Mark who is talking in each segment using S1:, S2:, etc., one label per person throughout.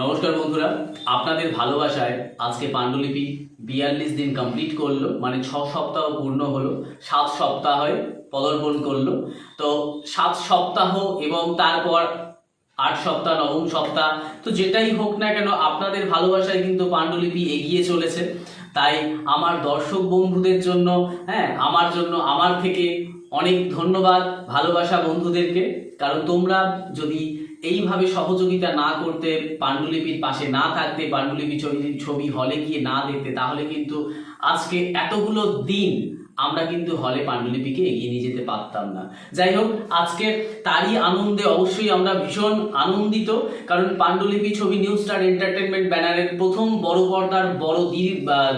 S1: নমস্কার বন্ধুরা, আপনাদের ভালোবাসায় আজকে পাণ্ডুলিপি বিয়াল্লিশ দিন কমপ্লিট করল মানে ছ সপ্তাহ পূর্ণ হলো, সাত সপ্তাহে পদর্পণ করল। তো সাত সপ্তাহ এবং তারপর আট সপ্তাহ, নবম সপ্তাহ, তো যেটাই হোক না কেন, আপনাদের ভালোবাসায় কিন্তু পাণ্ডুলিপি এগিয়ে চলেছে। তাই আমার দর্শক বন্ধুদের জন্য হ্যাঁ আমার জন্য, আমার থেকে অনেক ধন্যবাদ ভালোবাসা বন্ধুদেরকে। কারণ তোমরা যদি এইভাবে সহযোগিতা না করতে পাণ্ডুলিপির পাশে না থাকতে পাণ্ডুলিপি ছবি ছবি হলে গিয়ে না দেখতে, তাহলে কিন্তু আজকে এতগুলো দিন আমরা কিন্তু হলে পাণ্ডুলিপিকে এগিয়ে নিয়ে যেতে পারতাম না। যাই হোক, আজকে তারই আনন্দে অবশ্যই আমরা ভীষণ আনন্দিত, কারণ পাণ্ডুলিপি ছবি নিউ স্টার এন্টারটেনমেন্ট ব্যানারের প্রথম বড় পর্দার বড়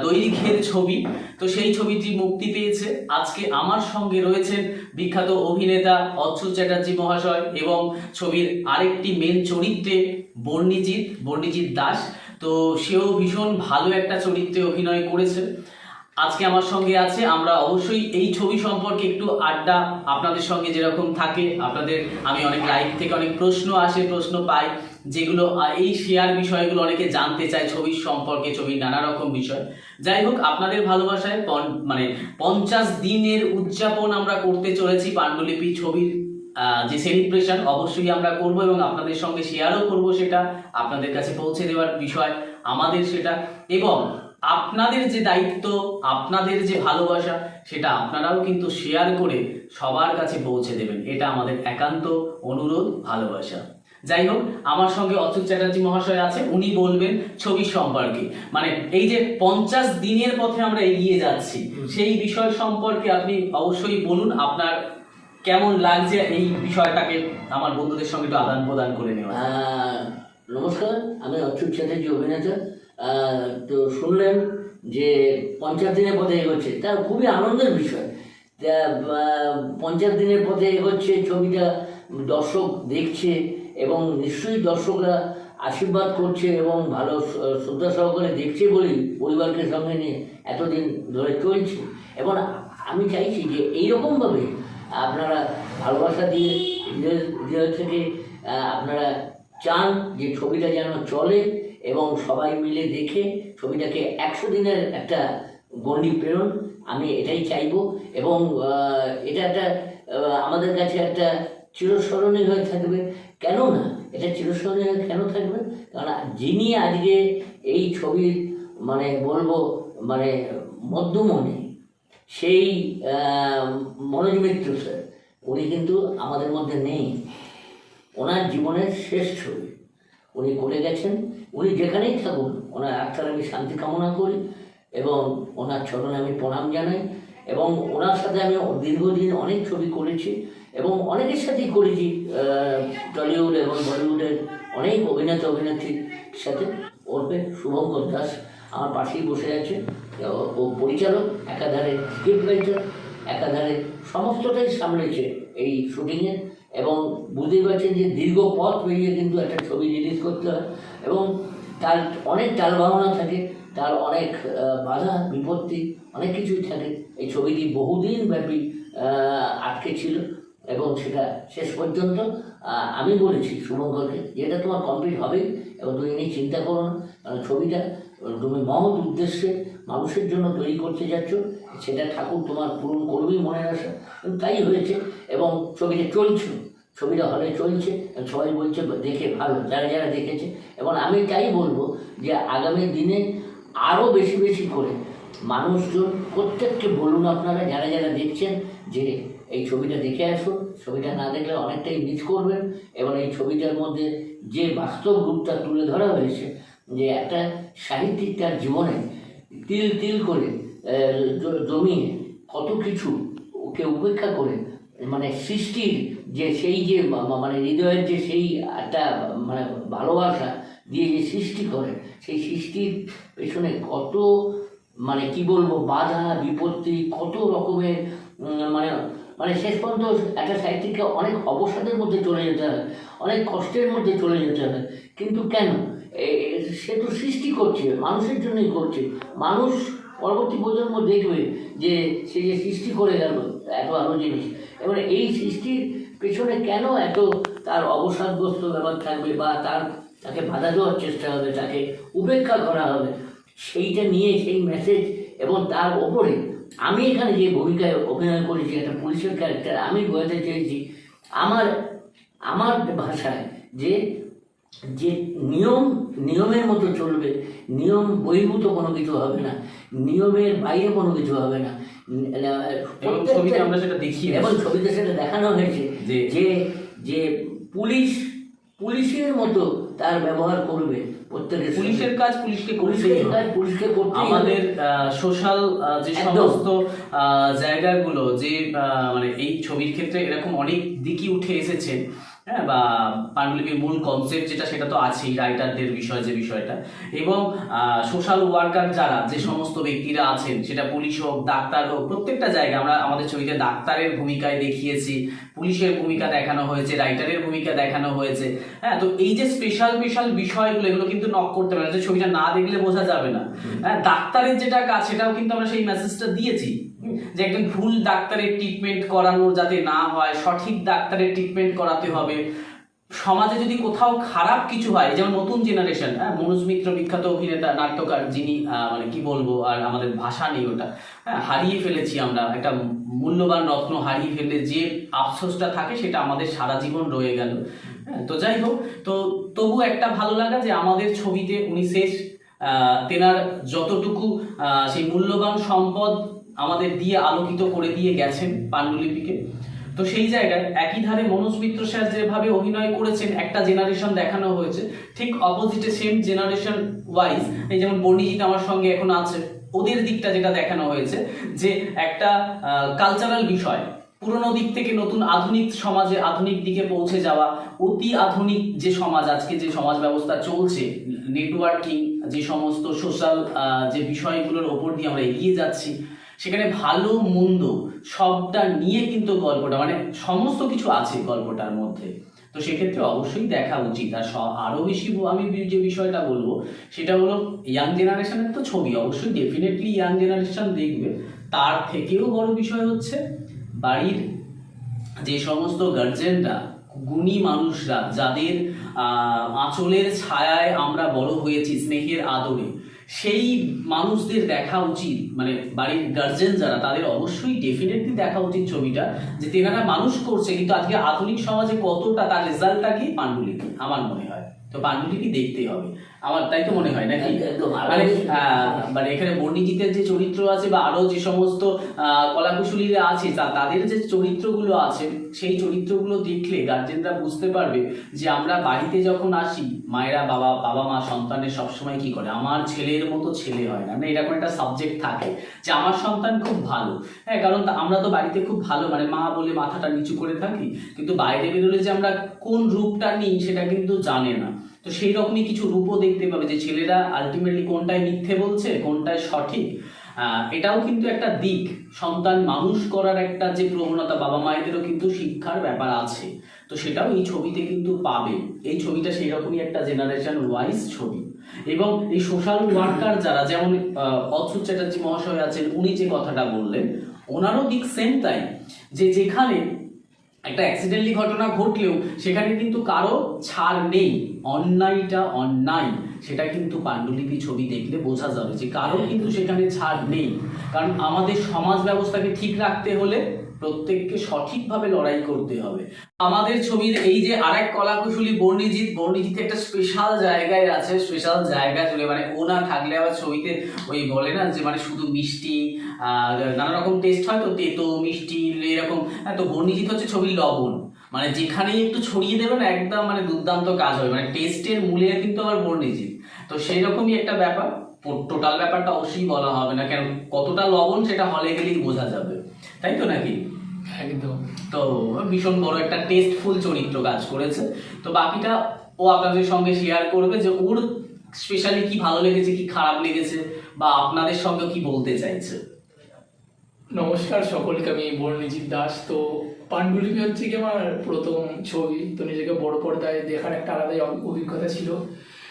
S1: দৈর্ঘ্যের ছবি। তো সেই ছবিটি মুক্তি পেয়েছে। আজকে আমার সঙ্গে রয়েছেন বিখ্যাত অভিনেতা অচ্যুত চ্যাটার্জি মহাশয় এবং ছবির আরেকটি মেন চরিত্রে বর্ণিজিৎ বর্ণিজিৎ দাস। তো সেও ভীষণ ভালো একটা চরিত্রে অভিনয় করেছে আজকে আমার সঙ্গে আছে, আমরা অবশ্যই এই ছবি সম্পর্কে একটু আড্ডা আপনাদের সঙ্গে যেরকম থাকে। আপনাদের, আমি অনেক লাইভ থেকে অনেক প্রশ্ন আসে, প্রশ্ন পাই, যেগুলো এই শেয়ার বিষয়গুলো অনেকে জানতে চায় ছবির সম্পর্কে, ছবির নানা রকম বিষয়। যাই হোক, আপনাদের ভালোবাসায় মানে পঞ্চাশ দিনের উদযাপন আমরা করতে চলেছি পাণ্ডুলিপি ছবির যে সেলিব্রেশন অবশ্যই আমরা করব এবং আপনাদের সঙ্গে শেয়ারও করব সেটা। আপনাদের কাছে পৌঁছে দেওয়ার বিষয়, আমাদের সেটা। এবং আপনাদের যে দায়িত্ব আপনাদের যে ভালোবাসা সেটা আপনারাও কিন্তু শেয়ার করে সবার কাছে পৌঁছে দেবেন। এটা আমাদের একান্ত অনুরোধ ভালোবাসা। যাই হোক আমার সঙ্গে অচ্যুত চ্যাটার্জি মহাশয় আছে উনি বলবেন ছবি সম্পর্কে। মানে এই যে পঞ্চাশ দিনের পথে আমরা এগিয়ে যাচ্ছি সেই বিষয় সম্পর্কে আপনি অবশ্যই বলুন আপনার কেমন লাগছে এই বিষয়টাকে? আমার বন্ধুদের সঙ্গে একটু আদান প্রদান করে নেওয়া।
S2: নমস্কার আমি অচ্যুত চ্যাটার্জি অভিনেতা। তো শুনলেন যে পঞ্চাশ দিনের পথে এগোচ্ছে। তা খুবই আনন্দের বিষয়। পঞ্চাশ দিনের পথে এগোচ্ছে, ছবিটা দর্শক দেখছে এবং নিশ্চয়ই দর্শকরা আশীর্বাদ করছে এবং ভালো শ্রদ্ধা সহকারে দেখছে বলেই পরিবারকে সঙ্গে নিয়ে এতদিন ধরে চলছে। এবং আমি চাইছি যে এইরকমভাবে আপনারা ভালোবাসা দিয়ে, হৃদয় থেকে আপনারা চান যে ছবিটা যেন চলে। এবং সবাই মিলে দেখে ছবিটাকে একশো দিনের একটা গণ্ডি প্রেরণ, আমি এটাই চাইব। এবং এটা একটা আমাদের কাছে একটা চিরস্মরণীয় হয়ে থাকবে। কেন না এটা চিরস্মরণীয় হয়ে কেন থাকবে? কারণ যিনি আজকে এই ছবির মানে বলব মানে মধ্যমণি, সেই মনোজ মিত্র স্যার, উনি কিন্তু আমাদের মধ্যে নেই। ওনার জীবনের শেষ ছবি। উনি করে গেছেন। উনি যেখানেই থাকুন ওনার আত্মার আমি শান্তি কামনা করি এবং ওনার চরণে আমি প্রণাম জানাই এবং ওনার সাথে আমি দীর্ঘদিন অনেক ছবি করেছি এবং অনেকের সাথেই করেছি টলিউড এবং বলিউডের অনেক অভিনেতা অভিনেত্রীর সাথে। ওরফে শুভঙ্কর দাস আমার পাশেই বসে আছে। ও পরিচালক, একাধারে স্ক্রিপ্ট রাইটার, একাধারে সমস্তটাই সামলেছে এই শুটিংয়ে। এবং বুঝতেই পারছেন যে দীর্ঘ পথ পেরিয়ে কিন্তু একটা ছবি রিলিজ করতে হয়। এবং তার অনেক টালবাহনা থাকে, তার অনেক বাধা, বিপত্তি, অনেক কিছুই থাকে। এই ছবিটি বহুদিন ব্যাপী আটকে ছিল এবং সেটা শেষ পর্যন্ত আমি বলেছি শুভঙ্করকে যে এটা তোমার কমপ্লিট হবেই এবং তুমি নিয়ে চিন্তা করো না। কারণ ছবিটা, তুমি মহৎ উদ্দেশ্যে মানুষের জন্য তৈরি করতে যাচ্ছ, সেটা ঠাকুর তোমার পূরণ করবেই মনে এবং তাই হয়েছে এবং ছবিটা চলছে। ছবিটা হলে চলছে, সবাই বলছে, দেখে ভালো, যারা যারা দেখেছে। এবং আমি তাই বলব যে আগামী দিনে আরও বেশি বেশি করে মানুষজন, প্রত্যেককে বলুন আপনারা, যারা যারা দেখছেন, যে এই ছবিটা দেখে আসুন। ছবিটা না দেখলে অনেকটাই মিস করবেন। এবং এই ছবিটার মধ্যে যে বাস্তব রূপটা তুলে ধরা হয়েছে, যে একটা সাহিত্যিক তার জীবনে তিল তিল করে জমিয়ে কত কিছু ওকে উপেক্ষা করে মানে সৃষ্টির যে সেই যে মানে হৃদয়ের যে সেই একটা মানে ভালোবাসা দিয়ে যে সৃষ্টি করে, সেই সৃষ্টির পেছনে কত মানে কি বলব, বাধা, বিপত্তি, কত রকমের মানে মানে শেষ পর্যন্ত একটা সাহিত্যিককে অনেক অবসাদের মধ্যে চলে যেতে হয় অনেক কষ্টের মধ্যে চলে যেতে হয় কিন্তু কেন? সে তো সৃষ্টি করছে, মানুষের জন্যই করছে। মানুষ পরবর্তী প্রজন্ম দেখবে যে সে যে সৃষ্টি করে গেল, এত ভালো জিনিস এবং এই সৃষ্টির পেছনে কেন এত তার অবসাদগ্রস্ত ব্যাপার থাকবে বা তার, তাকে বাধা দেওয়ার চেষ্টা হবে, তাকে উপেক্ষা করা হবে, সেইটা নিয়ে সেই মেসেজ এবং তার ওপরে আমি এখানে যে ভূমিকায় অভিনয় করেছি, একটা পুলিশের ক্যারেক্টার আমি বোঝাতে চেয়েছি, আমার আমার ভাষায় যে যে নিয়ম নিয়মের মতো চলবে নিয়ম বহির্ভূত কোনো কিছু হবে না নিয়মের বাইরে কোনো কিছু হবে না।
S1: এবং ছবিতে আমরা সেটা দেখিয়ে
S2: এবং ছবিতে সেটা দেখানো হয়েছে
S1: যে-
S2: যে পুলিশ পুলিশের মতো তার ব্যবহার করবে প্রত্যেকের
S1: পুলিশের কাজ পুলিশকে
S2: পুলিশের কাজ পুলিশকে করতে
S1: আমাদের সোশ্যাল যে সমস্ত আহ, জায়গাগুলো যে মানে এই ছবির ক্ষেত্রে এরকম অনেক দিকই উঠে এসেছে। হ্যাঁ বা পাণ্ডুলিপির মূল কনসেপ্ট যেটা সেটা তো আছেই রাইটারদের বিষয় যে বিষয়টা। এবং সোশ্যাল ওয়ার্কার যারা যে সমস্ত ব্যক্তিরা আছেন সেটা পুলিশ হোক ডাক্তার হোক প্রত্যেকটা জায়গায় আমরা আমাদের ছবিতে ডাক্তারের ভূমিকায় দেখিয়েছি পুলিশের ভূমিকা দেখানো হয়েছে রাইটারের ভূমিকা দেখানো হয়েছে। হ্যাঁ তো এই যে স্পেশাল স্পেশাল বিষয়গুলো এগুলো কিন্তু নক করতে পারে। যে ছবিটা না দেখলে বোঝা যাবে না। হ্যাঁ ডাক্তারের যেটা কাজ সেটাও কিন্তু আমরা সেই মেসেজটা দিয়েছি। যে একদম ভুল ডাক্তারের ট্রিটমেন্ট করানো যাতে না হয়, সঠিক ডাক্তারের ট্রিটমেন্ট করাতে হবে। সমাজে যদি কোথাও খারাপ কিছু হয়, যেমন নতুন জেনারেশন হ্যাঁ মনোজ মিত্র, বিখ্যাত অভিনেতা, নাট্যকার, যিনি মানে কি বলব, আর আমাদের ভাষা নেই ওটা হ্যাঁ হারিয়ে ফেলেছি আমরা, একটা মূল্যবান রত্ন হারিয়ে ফেলে যে আফসোসটা থাকে, সেটা আমাদের সারা জীবন রয়ে গেল। হ্যাঁ তো যাই হোক, তো তবু একটা ভালো লাগা যে আমাদের ছবিতে উনি শেষ তেনার যতটুকু সেই মূল্যবান সম্পদ আমাদের দিয়ে আলোকিত করে দিয়ে গেছেন পাণ্ডুলিপিকে। তো সেই জায়গায় একই ধারে মনোজ মিত্র স্যার যেভাবে অভিনয় করেছেন, একটা জেনারেশন দেখানো হয়েছে। ঠিক অপোজিটে সেম জেনারেশন ওয়াইজ এই যেমন বর্ণিজিৎ আমার সঙ্গে এখন আছে, ওদের দিকটা যেটা দেখানো হয়েছে, যে একটা কালচারাল বিষয়, পুরোনো দিক থেকে নতুন আধুনিক সমাজে আধুনিক দিকে পৌঁছে যাওয়া, অতি আধুনিক যে সমাজ আজকে যে সমাজ ব্যবস্থা চলছে নেটওয়ার্কিং যে সমস্ত সোশ্যাল যে বিষয়গুলোর ওপর দিয়ে আমরা এগিয়ে যাচ্ছি সেখানে ভালো, মন্দ সবটা নিয়ে কিন্তু গল্পটা মানে সমস্ত কিছু আছে গল্পটার মধ্যে। তো সেক্ষেত্রে অবশ্যই দেখা উচিত। আর স- আরও বেশি আমি যে বিষয়টা বলব, সেটা হলো ইয়াং জেনারেশনের তো ছবি। অবশ্যই ডেফিনেটলি ইয়াং জেনারেশন দেখবে। তার থেকেও বড় বিষয় হচ্ছে বাড়ির যে সমস্ত গার্জেনরা গুণী মানুষরা, যাদের আঁচলের ছায়ায় আমরা বড় হয়েছি, স্নেহের আদরে। সেই মানুষদের দেখা উচিত মানে বাড়ির গার্জেন যারা, তাদের অবশ্যই ডেফিনেটলি দেখা উচিত ছবিটা, যে তেনারা মানুষ করছে, কিন্তু আজকে আধুনিক সমাজে কতটা তার রেজাল্টটা কি? পাণ্ডুলিপি, আমার মনে হয়। তো পাণ্ডুলিপি দেখতেই হবে। আমার তাই তো মনে হয় নাকি? মানে মানে এখানে বর্ণিজিতের যে চরিত্র আছে বা আরও যে সমস্ত আহ, কলাকুশলীরা আছে তা তাদের যে চরিত্রগুলো আছে সেই চরিত্রগুলো দেখলে গার্জেনরা বুঝতে পারবে যে আমরা বাড়িতে যখন আসি মায়েরা বাবা বাবা মা সন্তানের সবসময় কি করে? আমার ছেলের মতো ছেলে হয় না। মানে এরকম একটা সাবজেক্ট থাকে যে আমার সন্তান খুব ভালো। হ্যাঁ কারণ আমরা তো বাড়িতে খুব ভালো। মানে মা বলে মাথাটা নিচু করে থাকি। কিন্তু বাইরে বেরোলে যে আমরা কোন রূপটা নিই সেটা কিন্তু জানে না। তো সেই রকমই কিছু রূপও দেখতে পাবে যে ছেলেরা আলটিমেটলি কোনটায় মিথ্যে বলছে, কোনটায় সঠিক। এটাও কিন্তু একটা দিক। সন্তান মানুষ করার একটা যে প্রবণতা বাবা মায়েদেরও কিন্তু শিক্ষার ব্যাপার আছে। তো সেটাও এই ছবিতে কিন্তু পাবে। এই ছবিটা সেই রকমই একটা জেনারেশন ওয়াইজ ছবি। এবং এই সোশ্যাল ওয়ার্কার যারা, যেমন অচ্যুত চ্যাটার্জি মহাশয় আছেন, উনি যে কথাটা বললেন, ওনারও দিক সেম তাই যে যেখানে একটা অ্যাক্সিডেন্টলি ঘটনা ঘটলেও সেখানে কিন্তু কারও ছাড় নেই। অন্যায়টা অন্যায় সেটা কিন্তু পাণ্ডুলিপি ছবি দেখলে বোঝা যাবে যে কারও কিন্তু সেখানে ছাড় নেই। কারণ আমাদের সমাজ ব্যবস্থাকে ঠিক রাখতে হলে প্রত্যেককে সঠিকভাবে লড়াই করতে হবে। আমাদের ছবির এই যে আরেক কলাকুশলী বর্ণিজিৎ বর্ণিজিৎ একটা স্পেশাল জায়গায় আছে স্পেশাল জায়গা জুড়ে মানে ও না থাকলে আবার ছবিতে ওই বলে না যে মানে শুধু মিষ্টি নানা রকম টেস্ট হয় তো, তেতো, মিষ্টি, এরকম। হ্যাঁ তো বর্ণিজিৎ হচ্ছে ছবির লবণ। মানে যেখানেই একটু ছড়িয়ে দেবেন একদম মানে দুর্দান্ত কাজ হবে। মানে টেস্টের মূলে কিন্তু আবার বর্ণিজিৎ। তো সেই রকমই একটা ব্যাপার। টোটাল ব্যাপারটা অবশ্যই বলা হবে না, কেন কতটা লবণ সেটা হলে গেলেই বোঝা যাবে। তাই তো নাকি?
S3: একদম।
S1: তো ভীষণ বড় একটা টেস্টফুল চরিত্র কাজ করেছে। তো বাকিটা ও আপনাদের সঙ্গে শেয়ার করবে যে ওর স্পেশালি কি ভালো লেগেছে, কি খারাপ লেগেছে, বা আপনাদের সঙ্গে কি বলতে চাইছে?
S3: নমস্কার সকলকে, আমি বর্ণিজিৎ দাস। তো পাণ্ডুলিপি হচ্ছে কি আমার প্রথম ছবি। তো নিজেকে বড় পর্দায় দেখার একটা আলাদাই অভিজ্ঞতা ছিল।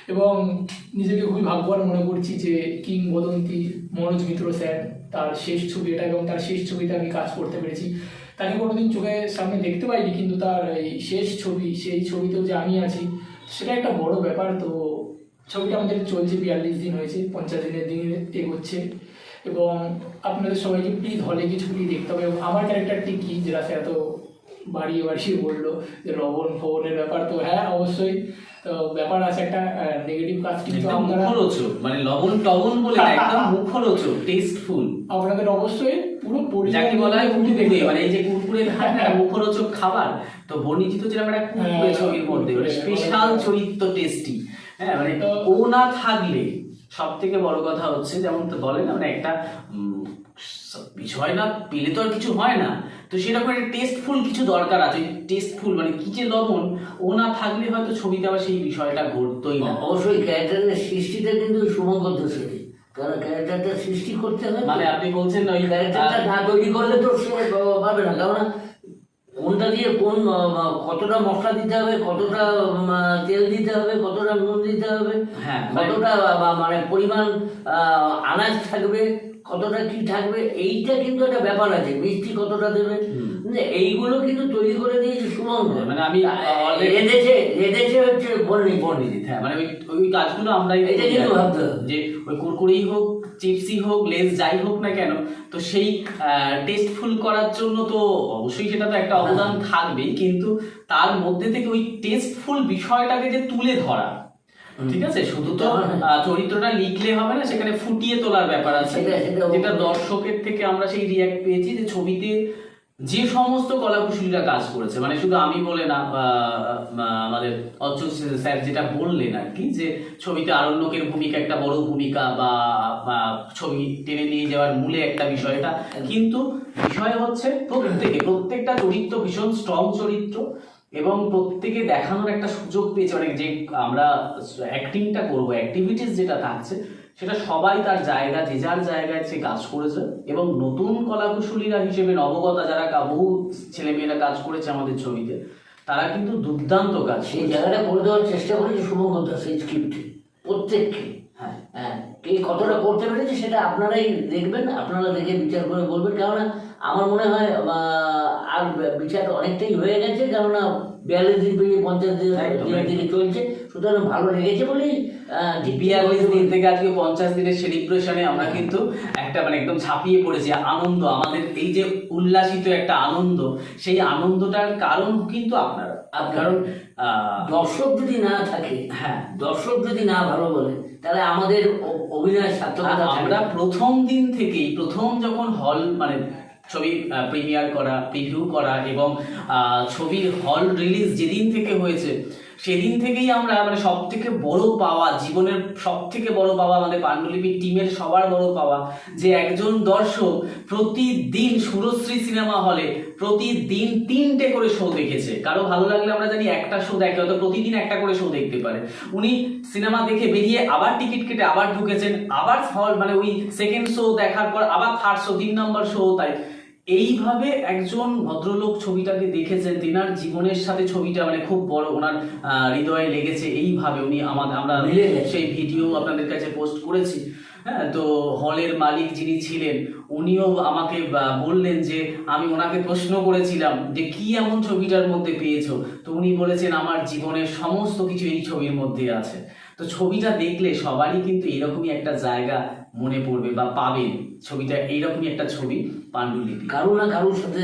S3: এবং নিজেকে খুবই ভাগ্যবান মনে করছি যে কিংবদন্তি মনোজ মিত্র স্যার, তার শেষ ছবি, এটা এবং তার শেষ ছবিতে আমি কাজ করতে পেরেছি। তাকে কোনোদিন চোখের সামনে দেখতে পাইনি কিন্তু তার এই শেষ ছবি সেই ছবিতেও যে আমি আছি সেটা একটা বড় ব্যাপার। তো ছবিটা আমাদের চলছে বিয়াল্লিশ দিন হয়েছে পঞ্চাশ দিনের দিন এগোচ্ছে। এবং আপনাদের সবাইকে প্লিজ হলে গিয়ে ছবিটি দেখতে হবে। এবং আমার ক্যারেক্টারটি কী যেটা সে এত বাড়িয়ে বাড়িয়ে বলল যে লবণ ফবনের ব্যাপার। তো হ্যাঁ অবশ্যই তো ব্যাপার আছে একটা নেগেটিভ কাজ কিন্তু আপনারা
S1: মুখরোচক মানে লবণ টবণ বলে না, একদম মুখরোচক টেস্টফুল
S3: আপনাদের অবশ্যই পুরো
S1: যাকে বলা হয় কুরকুরে মানে এই যে কুরকুরে মুখরোচক খাবার তো যেরকম একটা কুরকুরে
S3: হ্যাঁ,
S1: ছবির মধ্যে মানে স্পেশাল চরিত্র টেস্টি হ্যাঁ মানে ও না থাকলে সব থেকে বড় কথা হচ্ছে যেমন তো বলে না মানে একটা উম, বিষয় না পেলে তো আর কিছু হয় না। তো সেরকম একটা টেস্টফুল কিছু দরকার আছে টেস্টফুল মানে কি যে লবণ ও না থাকলে হয়তো ছবিতে আবার সেই বিষয়টা ঘটতোই না।
S2: অবশ্যই ক্যারেক্টারের সৃষ্টিটা কিন্তু শুভঙ্কর দোষেরই কারণ ক্যারেক্টারটা সৃষ্টি করতে হয়
S1: মানে আপনি বলছেন ওই
S2: ক্যারেক্টারটা না তৈরি করলে তো সে পাবে না। কারণ কোনটা দিয়ে কোন কতটা মশলা দিতে হবে কতটা তেল দিতে হবে কতটা নুন দিতে হবে
S1: হ্যাঁ, মানে-
S2: কতটা মানে পরিমাণ আহ, আনাজ থাকবে কতটা কি থাকবে এইটা কিন্তু একটা ব্যাপার আছে। মিষ্টি কতটা দেবে এইগুলো কিন্তু তৈরি করে দিয়েছে সুমঙ্গল
S1: মানে আমি
S2: রেঁধেছে রেঁধেছে হচ্ছে বর্ণিত
S1: বর্ণিজিৎ হ্যাঁ মানে ওই কাজগুলো আমরাই
S2: এটা কিন্তু ভাবতে
S1: যে ওই কুরকুরেই হোক চিপসই হোক লেস যাই হোক না কেন তো সেই টেস্টফুল করার জন্য তো অবশ্যই সেটা তো একটা অবদান থাকবেই কিন্তু তার মধ্যে থেকে ওই টেস্টফুল বিষয়টাকে যে তুলে ধরা ঠিক আছে? শুধু তো আহ, চরিত্রটা লিখলে হবে না সেখানে ফুটিয়ে তোলার ব্যাপার আছে। যেটা দর্শকের থেকে আমরা সেই রিয়াক্ট পেয়েছি যে ছবিতে যে সমস্ত কলাকুশলীরা কাজ করেছে মানে শুধু আমি বলে না আমাদের অচ্যুত স্যার যেটা বললেন আর কি, যে ছবিতে আরণ্যকের ভূমিকা একটা বড় ভূমিকা বা ছবি টেনে নিয়ে যাওয়ার মূলে একটা বিষয় এটা। কিন্তু বিষয় হচ্ছে প্রত্যেকে, প্রত্যেকটা চরিত্র ভীষণ স্ট্রং চরিত্র এবং প্রত্যেকে দেখানোর একটা সুযোগ পেয়েছে। মানে যে আমরা অ্যাক্টিংটা করব অ্যাক্টিভিটিস যেটা থাকছে সেটা সবাই তার জায়গা যে যার জায়গায় সে কাজ করেছে এবং নতুন কলাকুশলীরা হিসেবে নবগতা যারা বহু ছেলেমেয়েরা কাজ করেছে আমাদের ছবিতে তারা কিন্তু দুর্দান্ত কাজ
S2: সেই জায়গাটা করে দেওয়ার চেষ্টা করেছে শুভঙ্কর দাস এই স্ক্রিপ্টে প্রত্যেককে।
S1: হ্যাঁ।
S2: হ্যাঁ কে কতটা করতে পেরেছে সেটা আপনারাই দেখবেন আপনারা দেখে বিচার করে বলবেন কেননা আমার মনে হয় আর বিচার অনেকটাই হয়ে গেছে কেননা বিয়াল্লিশ দিন পেরিয়ে পঞ্চাশ দিন দিকে চলছে। সুতরাং ভালো লেগেছে বলেই
S1: বিয়াল্লিশ দিন থেকে আজকে পঞ্চাশ দিনের সেলিব্রেশনে আমরা কিন্তু একটা মানে একদম ছাপিয়ে পড়েছি আনন্দ আমাদের এই যে উল্লাসিত একটা আনন্দ সেই আনন্দটার কারণ কিন্তু আপনারা। কারণ
S2: দর্শক যদি না থাকে
S1: হ্যাঁ
S2: দর্শক যদি না ভালো বলে তাহলে আমাদের অভিনয় সার্থকতা
S1: আমরা প্রথম দিন থেকেই প্রথম যখন হল মানে ছবি প্রিমিয়ার করা প্রিভিউ করা এবং আহ, ছবির হল রিলিজ যেদিন থেকে হয়েছে সেদিন থেকেই আমরা মানে সব থেকে বড় পাওয়া, জীবনের সব থেকে বড় পাওয়া আমাদের পাণ্ডুলিপি টিমের সবার বড় পাওয়া, যে একজন দর্শক প্রতিদিন সুরশ্রী সিনেমা হলে প্রতিদিন তিনটে করে শো দেখেছে। কারও ভালো লাগলে আমরা জানি একটা শো দেখে, হয়তো প্রতিদিন একটা করে শো দেখতে পারে। উনি সিনেমা দেখে বেরিয়ে আবার টিকিট কেটে আবার ঢুকেছেন, আবার হল মানে ওই সেকেন্ড শো দেখার পর আবার থার্ড শো তিন নম্বর শো তাই এইভাবে একজন ভদ্রলোক ছবিটাকে দেখেছেন তিনার জীবনের সাথে ছবিটা মানে খুব বড় ওনার হৃদয়ে লেগেছে এইভাবে উনি আমাদের আমরা সেই ভিডিও আপনাদের কাছে পোস্ট করেছি। হ্যাঁ তো হলের মালিক যিনি ছিলেন উনিও আমাকে বললেন যে আমি ওনাকে প্রশ্ন করেছিলাম যে কি এমন ছবিটার মধ্যে পেয়েছ? তো উনি বলেছেন আমার জীবনের সমস্ত কিছু এই ছবির মধ্যে আছে। তো ছবিটা দেখলে সবারই কিন্তু এরকমই একটা জায়গা মনে পড়বে বা পাবেন ছবিটা এইরকমই একটা ছবি পাণ্ডুলিপি।
S2: কারও না কারোর সাথে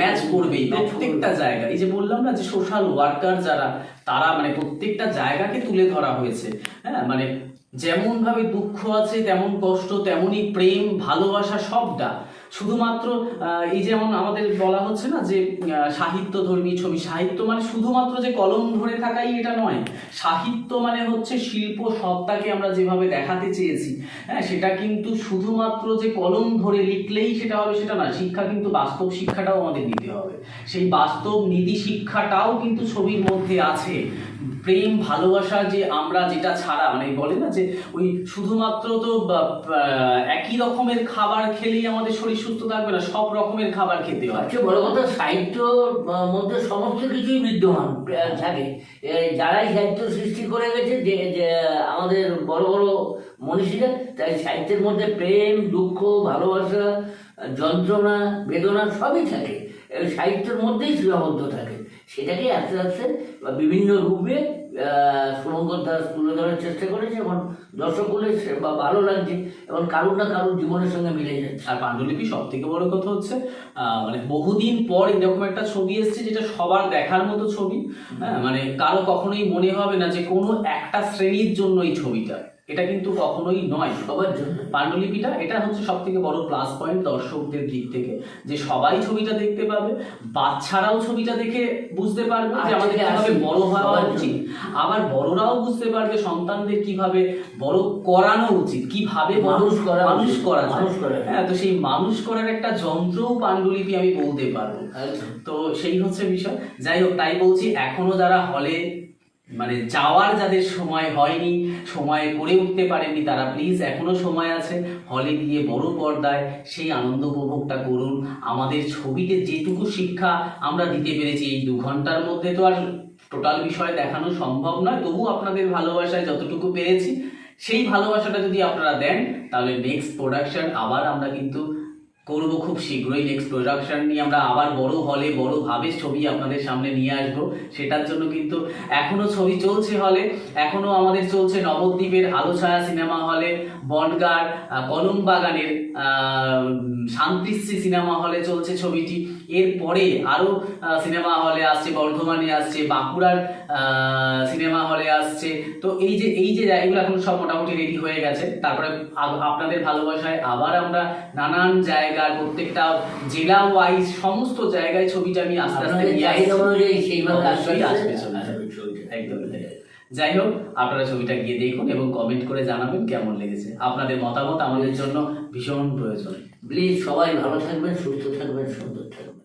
S1: ম্যাচ করবেই প্রত্যেকটা জায়গা। এই যে বললাম না যে সোশ্যাল ওয়ার্কার যারা তারা মানে প্রত্যেকটা জায়গাকে তুলে ধরা হয়েছে। হ্যাঁ মানে যেমন ভাবে দুঃখ আছে তেমন কষ্ট তেমনই প্রেম ভালোবাসা সবটা শুধুমাত্র এই যেমন আমাদের বলা হচ্ছে না যে সাহিত্য ধর্মী ছবি, সাহিত্য মানে শুধুমাত্র যে কলম ধরে থাকাই এটা নয়। সাহিত্য মানে হচ্ছে শিল্প সত্তাকে আমরা যেভাবে দেখাতে চেয়েছি হ্যাঁ সেটা কিন্তু শুধুমাত্র যে কলম ধরে লিখলেই সেটা হবে সেটা না, শিক্ষা কিন্তু বাস্তব শিক্ষাটাও আমাদের দিতে হবে। সেই বাস্তব নীতি শিক্ষাটাও কিন্তু ছবির মধ্যে আছে। প্রেম ভালোবাসা যে আমরা যেটা ছাড়া মানে বলে না যে ওই শুধুমাত্র তো একই রকমের খাবার খেলেই আমাদের শরীর সুস্থ থাকবে না সব রকমের খাবার খেতে হয়।
S2: সবচেয়ে বড় কথা সাহিত্য আহ, মধ্যে সমস্ত কিছুই বিদ্যমান থাকে। যারাই সাহিত্য সৃষ্টি করে গেছে যে আমাদের বড় বড় মনীষীরা তাই সাহিত্যের মধ্যে প্রেম দুঃখ ভালোবাসা যন্ত্রণা বেদনা সবই থাকে। সাহিত্যের মধ্যেই সীমাবদ্ধ থাকে। সেটাকে আস্তে আস্তে বিভিন্ন রূপে শুভঙ্কর দাস তুলে ধরার চেষ্টা করেছে এবং দর্শকগুলো বা ভালো লাগছে এবং কারুর না কারুর জীবনের সঙ্গে মিলে যাচ্ছে।
S1: আর পাণ্ডুলিপি সব থেকে বড় কথা হচ্ছে মানে বহুদিন পর এরকম একটা ছবি এসেছে যেটা সবার দেখার মতো ছবি। হ্যাঁ মানে কারও কখনোই মনে হবে না যে কোনো একটা শ্রেণির জন্য এই ছবিটা। এটা কিন্তু কখনোই নয়।
S2: সবার
S1: পাণ্ডুলিপিটা এটা হচ্ছে সব থেকে বড় প্লাস পয়েন্ট দর্শকদের দিক থেকে। যে সবাই ছবিটা দেখতে পাবে বাচ্চারাও ছবিটা দেখে বুঝতে পারবে যে
S2: আট
S1: আমাদের কীভাবে বড় হওয়া উচিত। আবার বড়রাও বুঝতে পারবে সন্তানদের কীভাবে বড় করানো উচিত কীভাবে
S2: মানুষ করা
S1: মানুষ করা
S2: মানুষ করা
S1: হ্যাঁ তো সেই মানুষ করার একটা যন্ত্রও পাণ্ডুলিপি আমি বলতে পারব।
S2: একদম।
S1: তো সেই হচ্ছে বিষয়। যাই হোক তাই বলছি এখনও যারা হলে মানে যাওয়ার যাদের সময় হয়নি, সময় করে উঠতে পারেনি, তারা প্লিজ এখনও সময় আছে হলে গিয়ে বড় পর্দায় সেই আনন্দ উপভোগটা করুন। আমাদের ছবিতে যেটুকু শিক্ষা আমরা দিতে পেরেছি, এই দু ঘণ্টার মধ্যে তো আর টোটাল বিষয় দেখানো সম্ভব নয়, তবু আপনাদের ভালোবাসায় যতটুকু পেরেছি, সেই ভালোবাসাটা যদি আপনারা দেন, তাহলে নেক্সট প্রোডাকশন আবার আমরা কিন্তু করব খুব শীঘ্রই নেক্সট প্রোডাকশন নিয়ে। আমরা আবার বড় হলে বড় ভাবে ছবি আপনাদের সামনে নিয়ে আসব। সেটার জন্য কিন্তু এখনও ছবি চলছে হলে এখনও আমাদের চলছে নবদ্বীপের আলো ছায়া সিনেমা হলে বনগার আহ, কলম বাগানের শান্তিশ্রী সিনেমা হলে চলছে ছবিটি। এরপরে আরও সিনেমা হলে আসছে বর্ধমানে আসছে বাঁকুড়ার সিনেমা হলে আসছে। তো এই যে এই যে জায়গাগুলো এখন সব মোটামুটি রেডি হয়ে গেছে। তারপরে আপনাদের ভালোবাসায় আবার আমরা নানান জায়গার প্রত্যেকটা জেলা ওয়াইজ সমস্ত জায়গায় ছবিটা আমি আস্তে আস্তে নিয়ে
S2: আসবে।
S1: আসবে চলে একদমই যাই হোক আপনারা ছবিটা গিয়ে দেখুন এবং কমেন্ট করে জানাবেন কেমন লেগেছে। আপনাদের মতামত আমাদের জন্য ভীষণ প্রয়োজন।
S2: প্লিজ সবাই ভালো থাকবেন সুস্থ থাকবেন সুন্দর থাকবেন।